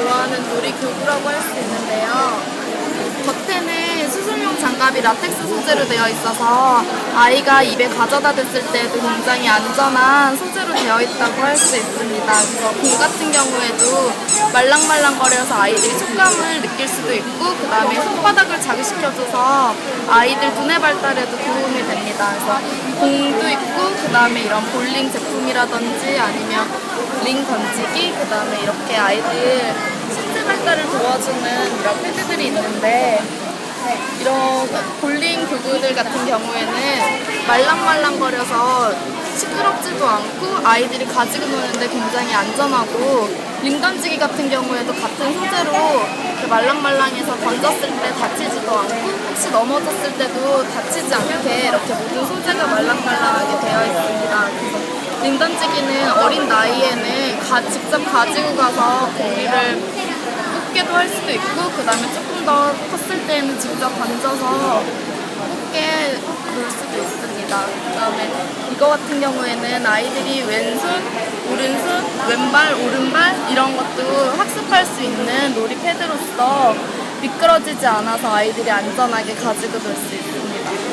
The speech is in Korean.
좋아하는 놀이 교구라고 할 수 있는데요. 겉에는 수술용 장갑이 라텍스 소재로 되어 있어서 아이가 입에 가져다 댔을 때도 굉장히 안전한 소재로 되어 있다고 할 수 있습니다. 그래서 공 같은 경우에도 말랑말랑거려서 아이들이 촉감을 느낄 수도 있고 그 다음에 손바닥을 자극시켜줘서 아이들 두뇌 발달에도 도움이 됩니다. 그래서 공도 있고 그 다음에 이런 볼링 제품이라든지 아니면 링 던지기 그 다음에 이렇게 아이들 신체 발달을 도와주는 이런 패드들이 있는데 이런 볼링 교구들 같은 경우에는 말랑말랑거려서 시끄럽지도 않고 아이들이 가지고 노는데 굉장히 안전하고 링 던지기 같은 경우에도 같은 소재로 말랑말랑해서 던졌을 때 다치지도 않고 혹시 넘어졌을 때도 다치지 않게 이렇게 모든 소재가 말랑말랑하게 되어 링 던지기는 어린 나이에는 가- 직접 가지고 가서 공기를 뽑게도 할 수도 있고 그 다음에 조금 더 컸을 때는 직접 던져서 뽑게 볼 수도 있습니다. 그 다음에 이거 같은 경우에는 아이들이 왼손, 오른손, 왼발, 오른발 이런 것도 학습할 수 있는 놀이 패드로서 미끄러지지 않아서 아이들이 안전하게 가지고 놀 수 있습니다.